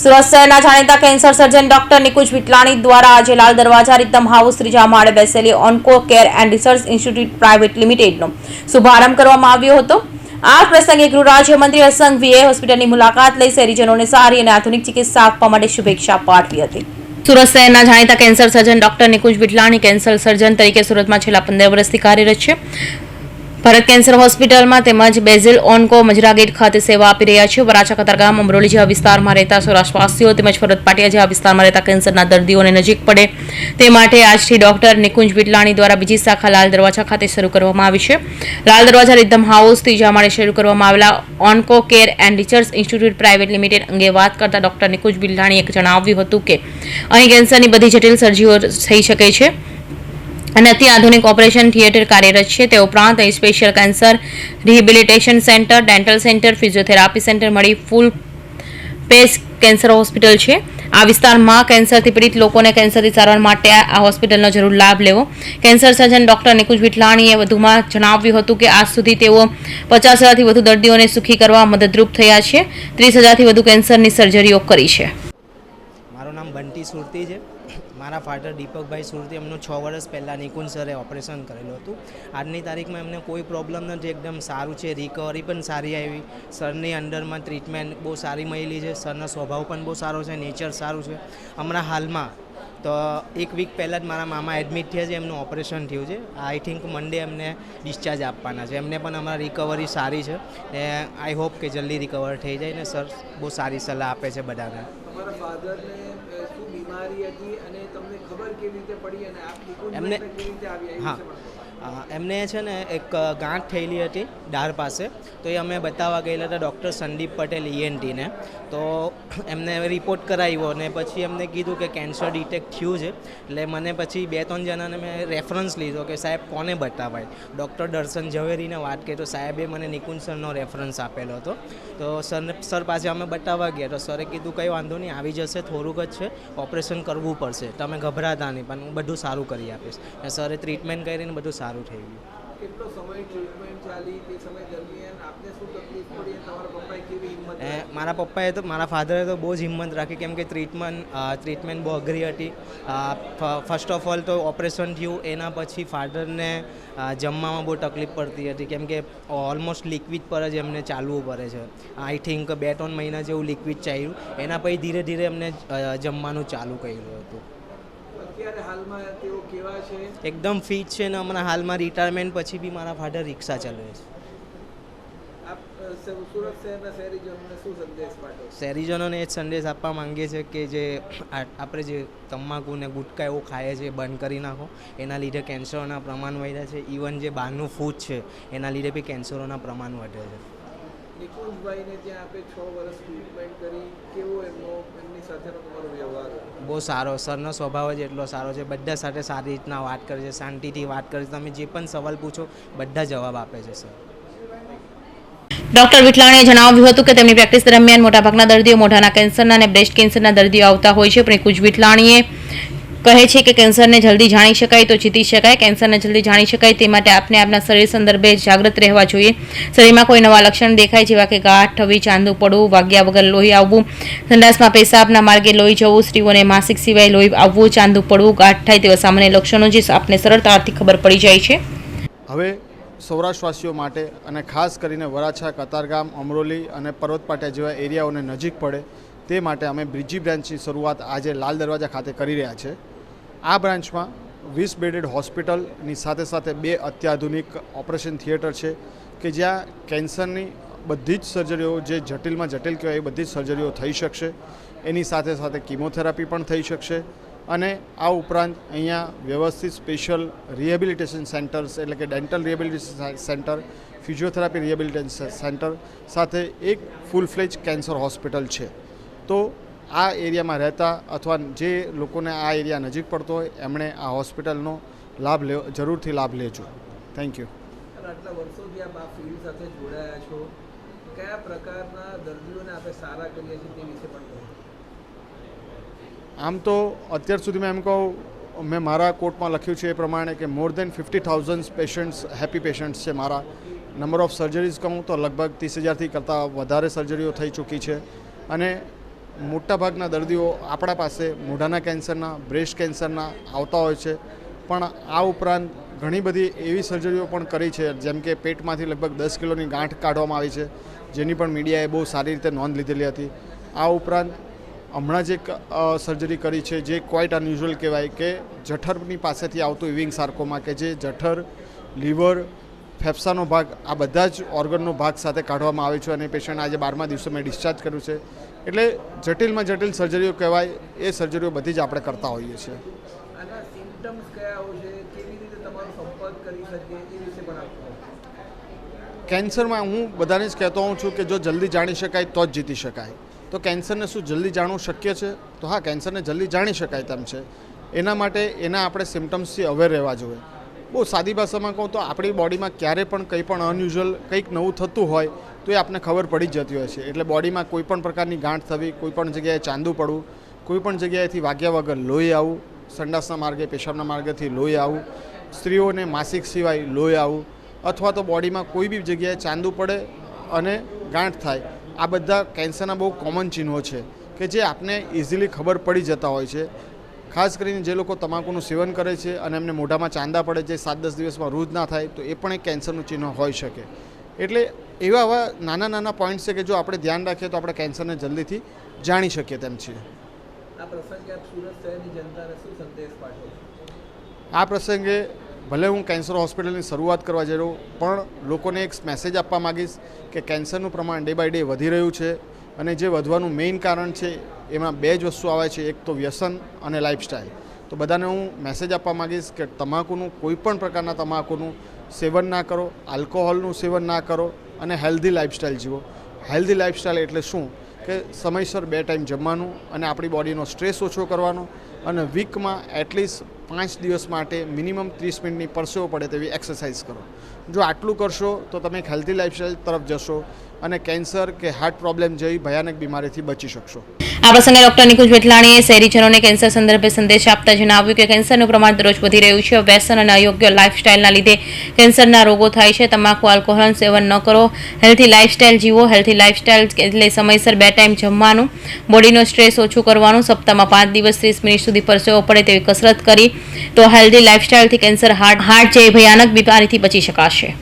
સુરત શહેરના જાણીતા cancer surgeon doctor Nikunj Vitlani દ્વારા આજે લાલ દરવાજા રીતમ હાઉસ ત્રીજા માળે બેસેલી onco care and research institute private લિમિટેડનો શુભારંભ કરવામાં આવ્યો હતો. આ પ્રસંગે ગૃહ રાજ્યમંત્રી અસંઘવીએ હોસ્પિટલની મુલાકાત લઈ શહેરીજનોને સારી અને આધુનિક ચિકિત્સા આપવા માટે શુભેચ્છા પાઠવી હતી. સુરત શહેરના જાણીતા cancer surgeon doctor Nikunj Vitlani cancer surgeon તરીકે સુરતમાં છેલ્લા પંદર વર્ષથી કાર્યરત છે. ભારત કેન્સર હોસ્પિટલમાં તેમજ બેઝિલ ઓનકો મજરા ગેટ ખાતે સેવા આપી રહ્યા છે. વરાછા કતારગામ અમરોલી જેવા વિસ્તારમાં રહેતા સૌરાષ્ટ્રવાસીઓ તેમજ ફરત પાટિયા જેવા વિસ્તારમાં રહેતા કેન્સરના દર્દીઓને નજીક પડે. તે માટે આજથી ડોક્ટર નિકુંજ વિટલાણી દ્વારા બીજી શાખા લાલ દરવાજા ખાતે શરૂ કરવામાં આવી છે. લાલ દરવાજા રિધમ હાઉસ ત્રીજા માળે શરૂ કરવામાં આવેલા onco care and research institute private limited અંગે વાત કરતા ડોક્ટર નિકુંજ વિટલાણીએ જણાવ્યું હતું કે, અહીં કેન્સરની બધી જટિલ સર્જીઓ થઈ શકે છે. અને અતિ આધુનિક ઓપરેશન થિયેટર કાર્યરત છે. તે ઉપરાંત અહીં special cancer rehabilitation centre, dental centre, physiotherapy centre મળી ફૂલ પેસ કેન્સર હોસ્પિટલ છે. આ વિસ્તારમાં કેન્સરથી પીડિત લોકોને કેન્સરથી સારવાર માટે આ હોસ્પિટલનો જરૂર લાભ લેવો. કેન્સર સર્જન ડોક્ટર નિકુંજ વિઠલાણીએ વધુમાં જણાવ્યું હતું કે આજ સુધી તેઓ પચાસ હજારથી વધુ દર્દીઓને સુખી કરવા મદદરૂપ થયા છે. ત્રીસ હજારથી વધુ કેન્સરની સર્જરીઓ કરી છે. મારું નામ બંટી સુરતી છે. મારા ફાધર દીપકભાઈ સુરતી એમનું છ વર્ષ પહેલાં નિકુંજ સરે ઓપરેશન કરેલું હતું. આજની તારીખમાં એમને કોઈ પ્રોબ્લેમ નથી, એકદમ સારું છે રિકવરી પણ સારી આવી. સરની અંડરમાં ટ્રીટમેન્ટ બહુ સારી મળેલી છે, સરનો સ્વભાવ પણ બહુ સારો છે નેચર સારું છે. હમણાં હાલમાં તો એક વીક પહેલાં જ મારા મામા એડમિટ થયા છે, એમનું ઓપરેશન થયું છે. આઈ થિંક મંડે એમને ડિસ્ચાર્જ આપવાના છે. એમને પણ અમારા રિકવરી સારી છે. ને આઈ હોપ કે જલ્દી રિકવર થઈ જાય ને સર બહુ સારી સલાહ આપે છે બધાને. બીમારી હતી અને તમને ખબર કેવી રીતે પડી અને આપ એમને- કેવી રીતે આવી આવી હા. એમને છે ને એક ગાંઠ થયેલી હતી ડાર પાસે. તો એ અમે બતાવવા ગયેલા હતા ડૉક્ટર સંદીપ પટેલ ઈએનટીને તો એમને રિપોર્ટ કરાવ્યો અને પછી એમને કીધું કે કેન્સર ડિટેક્ટ થયું છે. એટલે મને પછી બે ત્રણ જણાને મેં રેફરન્સ લીધો કે સાહેબ કોને બતાવાય? ડૉક્ટર દર્શન ઝવેરીને વાત કરી તો સાહેબે મને નિકુંજ સરનો રેફરન્સ આપેલો હતો. તો સર સર પાસે અમે બતાવવા ગયા. તો સરે કીધું, કંઈ વાંધો નહીં, આવી જશે, થોડુંક જ છે. ઓપરેશન કરવું પડશે. તમે ગભરાતા નહીં, પણ હું બધું સારું કરી આપીશ. અને સરે ટ્રીટમેન્ટ કરીને બધું સારું થઈ ગયું. કેટલો સમય ટ્રીટમેન્ટ ચાલી તે સમય દરમિયાન આપને શું તકલીફ પડી તમારા પપ્પાએ કેવી હિંમત એ મારા પપ્પાએ તો મારા ફાધરે તો બહુ જ હિંમત રાખી કેમ કે ટ્રીટમેન્ટ ટ્રીટમેન્ટ બહુ અઘરી હતી. ફર્સ્ટ ઓફ ઓલ તો ઓપરેશન થયું એના પછી ફાધરને જમવામાં બહુ તકલીફ પડતી હતી કેમ કે ઓલમોસ્ટ લિક્વિડ પર જ એમને ચાલવું પડે છે. આઈ થિંક બે ત્રણ મહિના જેવું લિક્વિડ ચાલ્યું એના પછી ધીરે ધીરે એમને જમવાનું ચાલુ કર્યું હતું. અત્યારે હાલમાં તેઓ કેવા છે? એકદમ ફિટ છે ને હમણાં હાલમાં રિટાયરમેન્ટ પછી બી મારા ફાધર રિક્ષા ચલાવે છે. સુરત શહેરના શહેરીજનોને શું સંદેશ પાઠવો? શહેરીજનોને એ જ સંદેશ આપવા માંગીએ છીએ કે જે આપણે જે તમાકુ ને ગુટકા એવું ખાઈએ છીએ બંધ કરી નાખો. એના લીધે કેન્સરોના પ્રમાણ વધ્યા છે. ઇવન જે બહારનું ફૂડ છે એના લીધે બી કેન્સરોના પ્રમાણ વધે છે. નિકુંજભાઈને ત્યાં આપે છ વર્ષ ટ્રીટમેન્ટ કરી. કેવો એમનો એમની સાથેનો તમારો વ્યવહાર? બહુ સારો. સરનો સ્વભાવ જ એટલો સારો છે. બધા સાથે સારી રીતના વાત કરે છે શાંતિથી વાત કરે છે. તમે જે પણ સવાલ પૂછો બધા જવાબ આપે છે સર. ડોક્ટર વિઠલાણીએ જણાવ્યું હતું કે તેમની પ્રેક્ટિસ દરમિયાન મોટાભાગના દર્દીઓ મોઢાના કેન્સરના અને બ્રેસ્ટ કેન્સરના દર્દીઓ આવતા હોય છે. પણ કુજ વિઠલાણીએ કહે છે કે કેન્સરને જલ્દી જાણી શકાય તો જીતી શકાય. કેન્સરને જલ્દી જાણી શકાય તે માટે આપને આપના શરીર સંદર્ભે જાગૃત રહેવા જોઈએ. શરીરમાં કોઈ નવા લક્ષણ દેખાય જેવા કે ગાંઠ થવી ચાંદુ, પડવું, વાગ્યા વગર લોહી આવવું સંડાસમાં પેશાબના માર્ગે લોહી જવું, સ્ત્રીઓને માસિક સિવાય લોહી આવવું, ચાંદુ, પડવું, ગાંઠ થાય તેવા સામાન્ય લક્ષણો જે આપને સરળતાથી ખબર પડી જાય છે. હવે સૌરાષ્ટ્રવાસીઓ માટે અને ખાસ કરીને વરાછા, કતારગામ, અમરોલી અને પર્વતપાટિયા જેવા એરિયાઓને નજીક પડે તે માટે અમે બ્રિજી બ્રાન્ચની શરૂઆત આજે લાલ દરવાજા ખાતે કરી રહ્યા છે. આ બ્રાન્ચમાં વીસ બેડેડ હોસ્પિટલની સાથે સાથે બે અત્યાધુનિક ઓપરેશન થિયેટર છે કે જ્યાં કેન્સરની બધી જ સર્જરીઓ જે જટિલમાં જટિલ કહેવાય એ બધી જ સર્જરીઓ થઈ શકશે. એની સાથે સાથે કિમોથેરાપી પણ થઈ શકશે અને આ ઉપરાંત અહીંયા વ્યવસ્થિત સ્પેશિયલ રિહેબિલિટેશન સેન્ટર્સ એટલે કે dental rehabilitation centre, physiotherapy rehabilitation centre સાથે એક ફૂલ ફ્લેજ કેન્સર હોસ્પિટલ છે. તો આ એરિયામાં રહેતા અથવા જે લોકોને આ એરિયા નજીક પડતો હોય એમણે આ હોસ્પિટલનો લાભ લેવો જરૂરથી લાભ લેજો. થેન્ક યુ આટલા વર્ષોથી આપ આ ફિલ્ડ સાથે જોડાયા છો. કયા પ્રકારના દર્દીઓને આપણે સારા કરીએ છીએ તે વિશે પણ આમ તો અત્યાર સુધીમાં એમ કહું મેં મારા કોર્ટમાં લખ્યું છે એ પ્રમાણે કે more than fifty thousand patients happy patients છે મારા. નંબર ઓફ સર્જરીઝ કહું તો લગભગ ત્રીસ હજારથી કરતાં વધારે સર્જરીઓ થઈ ચૂકી છે. અને મોટાભાગના દર્દીઓ આપણા પાસે મોઢાના કેન્સરના, બ્રેસ્ટ કેન્સરના આવતા હોય છે. પણ આ ઉપરાંત ઘણી બધી એવી સર્જરીઓ પણ કરી છે, જેમ કે પેટમાંથી લગભગ દસ કિલોની ગાંઠ કાઢવામાં આવી છે, જેની પણ મીડિયાએ બહુ સારી રીતે નોંધ લીધેલી હતી. આ ઉપરાંત હમણાં જ એક સર્જરી કરી છે, જે ક્વાઇટ અનયુઝ્યુઅલ કહેવાય કે જઠરની પાસેથી આવતું ઇવિંગ સાર્કોમાં કે જે જઠર, લીવર ફેફસાનો ભાગ આ બધા જ ઓર્ગનનો ભાગ સાથે કાઢવામાં આવે છે અને પેશન્ટ આજે બારમા દિવસે મેં ડિસ્ચાર્જ કર્યું છે. એટલે જટિલમાં જટિલ સર્જરીઓ કહેવાય એ સર્જરીઓ બધી જ આપણે કરતા હોઈએ છીએ. કેન્સરમાં હું બધાને જ કહેતો હોઉં છું કે જો જલ્દી જાણી શકાય તો જ જીતી શકાય. તો કેન્સરને શું જલ્દી જાણવું શક્ય છે? તો હા કેન્સરને જલ્દી જાણી શકાય તેમ છે. એના માટે એના આપણે સિમ્ટમ્સથી અવેર રહેવા જોઈએ. બહુ સાદી ભાષામાં કહું તો આપણી બોડીમાં ક્યારે પણ કંઈ પણ અનયુઝ્યુઅલ કંઈક નવું થતું હોય તો એ આપણને ખબર પડી જ જતી હોય છે. એટલે બોડીમાં કોઈ પણ પ્રકારની ગાંઠ થવી, કોઈ પણ જગ્યાએ ચાંદું પડવું, કોઈ પણ જગ્યાએથી વાગ્યા વગર લોહી આવવું, સંડાસના માર્ગે, પેશાબના માર્ગેથી લોહી આવવું, સ્ત્રીઓને માસિક સિવાય લોહી આવવું અથવા તો બોડીમાં કોઈ બી જગ્યાએ ચાંદું પડે અને ગાંઠ થાય, આ બધા કેન્સરના બહુ કોમન ચિહ્નો છે કે જે આપને ઇઝીલી ખબર પડી જતા હોય છે. ખાસ કરીને જે લોકો તમાકુનું સેવન કરે છે અને એમને મોઢામાં ચાંદા પડે છે સાત દસ દિવસમાં રૂજ ના થાય તો એ પણ એક કેન્સરનું ચિહ્ન હોઈ શકે. એટલે એવા એવા નાના નાના પોઈન્ટ્સ છે કે જો આપણે ધ્યાન રાખીએ તો આપણે કેન્સરને જલ્દીથી જાણી શકીએ તેમ છીએ આ પ્રસંગે આ ભલે હું કેન્સર હોસ્પિટલની શરૂઆત કરવા જઈ રહ્યો પણ લોકોને એક મેસેજ આપવા માગીશ કે કેન્સરનું પ્રમાણ ડે બાય ડે વધી રહ્યું છે. અને જે વધવાનું મેઇન કારણ છે, એમાં બે જ વસ્તુ આવે છે. એક તો વ્યસન અને લાઇફસ્ટાઇલ તો બધાને હું મેસેજ આપવા માગીશ કે તમાકુનું કોઈ પણ પ્રકારના તમાકુનું સેવન ના કરો આલ્કોહોલનું સેવન ના કરો અને હેલ્ધી લાઇફસ્ટાઇલ જીવો. હેલ્ધી લાઇફસ્ટાઇલ એટલે શું? કે સમયસર બે ટાઈમ જમવાનું અને આપણી બોડીનો સ્ટ્રેસ ઓછો કરવાનો અને વીકમાં એટલીસ્ટ પાંચ દિવસ માટે મિનિમમ ત્રીસ મિનિટની પરસેવો પડે તેવી એક્સરસાઇઝ કરો. જો આટલું કરશો તો તમે એક હેલ્ધી લાઇફસ્ટાઇલ તરફ જશો અને કેન્સર કે હાર્ટ પ્રોબ્લેમ જેવી ભયાનક બીમારીથી બચી શકશો. આ પ્રસંગે ડોક્ટર નિકુંજ વેટલાણીએ શહેરીજનોને કેન્સર સંદર્ભે સંદેશ આપતા જણાવ્યું કે કેન્સરનું પ્રમાણ દરરોજ વધી રહ્યું છે. વ્યસન અને અયોગ્ય લાઇફસ્ટાઇલના લીધે કેન્સરના રોગો થાય છે. તમાકુ આલ્કોહોલ સેવન ન કરો. હેલ્ધી લાઇફસ્ટાઇલ જીવો. હેલ્થી લાઇફસ્ટાઇલ એટલે સમયસર બે ટાઈમ જમવાનું. બોડીનો સ્ટ્રેસ ઓછું કરવાનું. સપ્તાહમાં પાંચ દિવસ ત્રીસ મિનિટ સુધી પરસેવો પડે તેવી કસરત કરી. તો હેલ્ધી લાઇફસ્ટાઇલથી કેન્સર હાર્ટ હાર્ટ જેવી ભયાનક બીમારીથી બચી શકાશે.